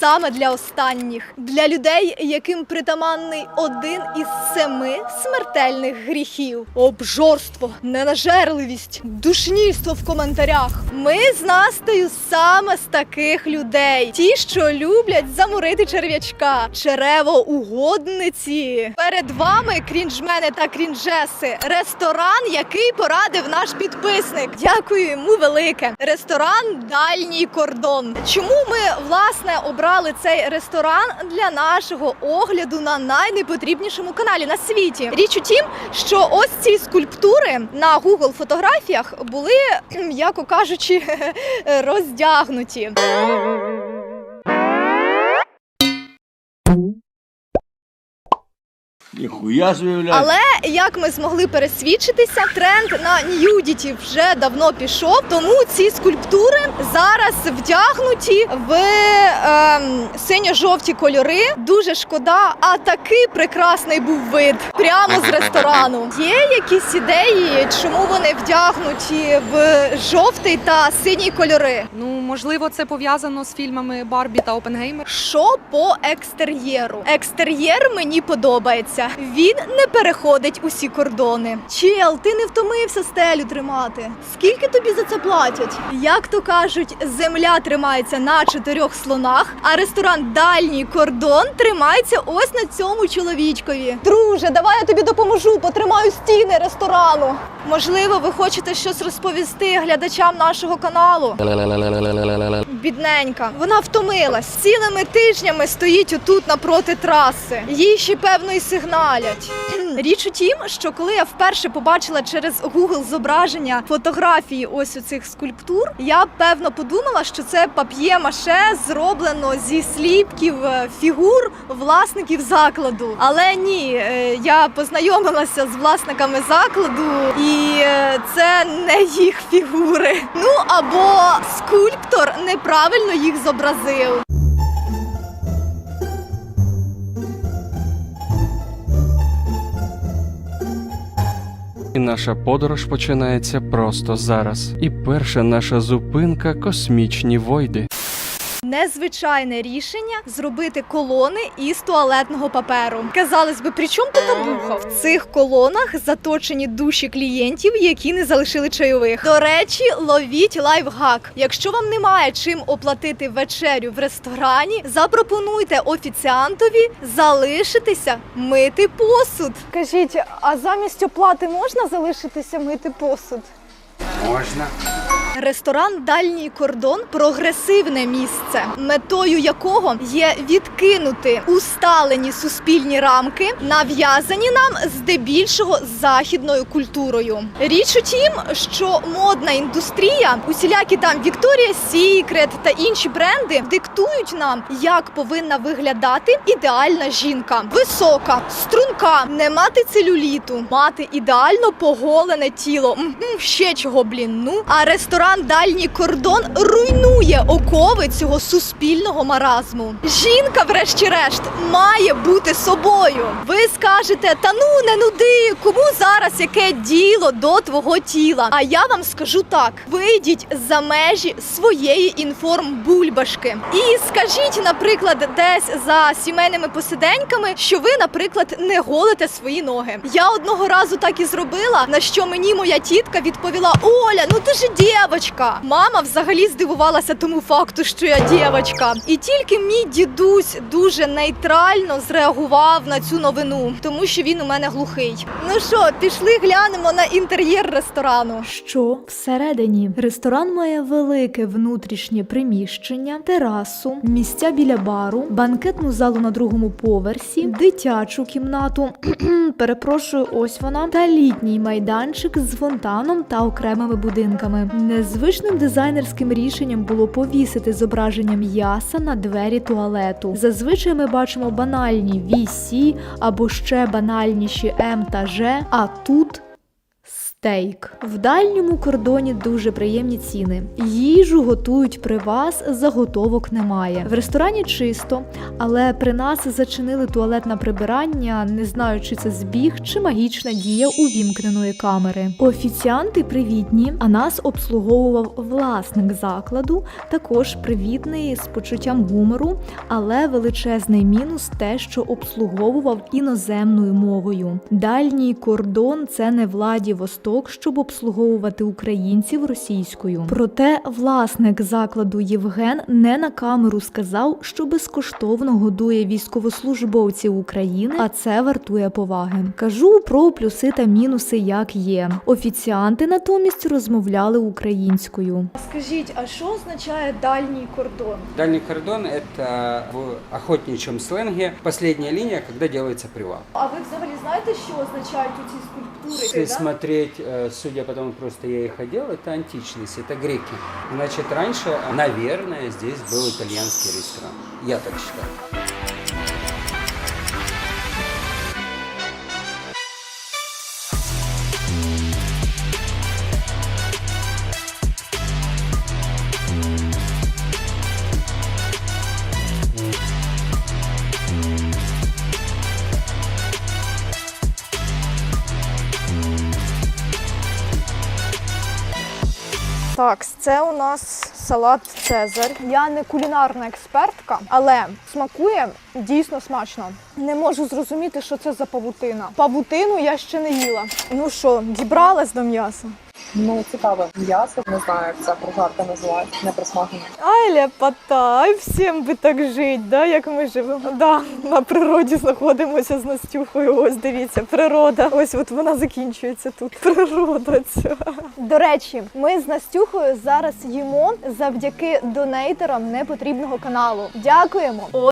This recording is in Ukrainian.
саме для останніх, для людей, яким притаманний один із семи смертельних гріхів: обжорство, ненажерливість, душнільство в коментарях. Ми з Настею саме з таких людей, ті, що люблять заморити черв'ячка, черево угодниці. Перед вами крінжмени та крінжеси. Ресторан, який порадив наш підписник. Дякую йому велике. Ресторан Дальній кордон. Чому ми власне обрали цей ресторан для нашого огляду на найнепотрібнішому каналі на світі? Річ у тім, що ось ці скульптури на Google фотографіях були, м'яко кажучи, роздягнуті. Ніхуя собі, блядь. Але як ми змогли пересвідчитися, тренд на нюдіті вже давно пішов. Тому ці скульптури зараз вдягнуті в ем, синьо-жовті кольори. Дуже шкода, а такий прекрасний був вид прямо з ресторану. Є якісь ідеї, чому вони вдягнуті в жовтий та синій кольори? Ну, можливо, це пов'язано з фільмами Барбі та Опенгеймер. Що по екстер'єру? Екстер'єр мені подобається. Він не переходить усі кордони. Чел, ти не втомився стелю тримати. Скільки тобі за це платять? Як то кажуть, земля тримається на чотирьох слонах, а ресторан Дальній кордон тримається ось на цьому чоловічкові. Друже, давай я тобі допоможу, потримаю стіни ресторану. Можливо, ви хочете щось розповісти глядачам нашого каналу. Бідненька, вона втомилась. Цілими тижнями стоїть отут напроти траси. Їй ще певно і сигналять. Річ у тім, що коли я вперше побачила через Google зображення фотографії ось у цих скульптур, я певно подумала, що це пап'є-маше зроблено зі сліпків е, фігур власників закладу. Але ні, е, я познайомилася з власниками закладу, і е, це не їх фігури. Ну або скульптор неправильно їх зобразив. І наша подорож починається просто зараз. І перша наша зупинка космічні войди. Незвичайне рішення зробити колони із туалетного паперу. Казалось би, при чому тут табуха? В цих колонах заточені душі клієнтів, які не залишили чайових. До речі, ловіть лайфхак. Якщо вам немає чим оплатити вечерю в ресторані, запропонуйте офіціантові залишитися мити посуд. Кажіть, а замість оплати можна залишитися мити посуд? Можна. Ресторан Дальній кордон прогресивне місце, метою якого є відкинути усталені суспільні рамки, нав'язані нам здебільшого західною культурою. Річ у тім, що модна індустрія, усілякі там Victoria's Secret та інші бренди диктують нам, як повинна виглядати ідеальна жінка: висока, струнка, не мати целюліту, мати ідеально поголене тіло. Ще чого, блін. Ну а ресторан Дальній кордон руйнує окови цього суспільного маразму. Жінка, врешті-решт, має бути собою. Ви скажете, та ну не нуди, кому зараз яке діло до твого тіла? А я вам скажу так: вийдіть за межі своєї інформбульбашки. І скажіть, наприклад, десь за сімейними посиденьками, що ви, наприклад, не голите свої ноги. Я одного разу так і зробила, на що мені моя тітка відповіла: Оля, ну ти ж дівчинка. Мама взагалі здивувалася тому факту, що я дівчинка. І тільки мій дідусь дуже нейтрально зреагував на цю новину, тому що він у мене глухий. Ну що, пішли глянемо на інтер'єр ресторану. Що всередині ресторан має велике внутрішнє приміщення, терасу, місця біля бару, банкетну залу на другому поверсі, дитячу кімнату. Перепрошую, ось вона, та літній майданчик з фонтаном та окремими будинками. Незвичним дизайнерським рішенням було повісити зображення м'яса на двері туалету. Зазвичай ми бачимо банальні VC або ще банальніші М та Ж, а тут Стейк в дальньому кордоні дуже приємні ціни. Їжу готують при вас, заготовок немає. В ресторані чисто, але при нас зачинили туалет на прибирання. Не знаю, чи це збіг, чи магічна дія увімкненої камери. Офіціанти привітні, а нас обслуговував власник закладу, також привітний з почуттям гумору, але величезний мінус те, що обслуговував іноземною мовою. Дальній кордон це не Владівосток, щоб обслуговувати українців російською. Проте власник закладу Євген не на камеру сказав, що безкоштовно годує військовослужбовців України, а це вартує поваги. Кажу про плюси та мінуси, як є. Офіціанти натомість розмовляли українською. Скажіть, а що означає дальній кордон? Дальний кордон – это в охотничьем сленге последняя линия, когда делается привал. А ви взагалі знаєте, що означають ці скульптури? Если да? смотреть, судя по тому, просто я их одел, это античность, это греки. Значит, раньше, наверное, здесь был итальянский ресторан. Я так считаю. Так, це у нас салат Цезар. Я не кулінарна експертка, але смакує дійсно смачно. Не можу зрозуміти, що це за павутина. Павутину я ще не їла. Ну що, дібралась до м'яса? Ну, цікаве м'ясо, не знаю, як ця прожарка називається, не присмажена. Ай, ляпота, ай всім би так жити, да, як ми живемо. Да, на природі знаходимося з Настюхою. Ось дивіться, природа. Ось от вона закінчується тут. Природа ця. До речі, ми з Настюхою зараз їмо завдяки донейтерам непотрібного каналу. Дякуємо.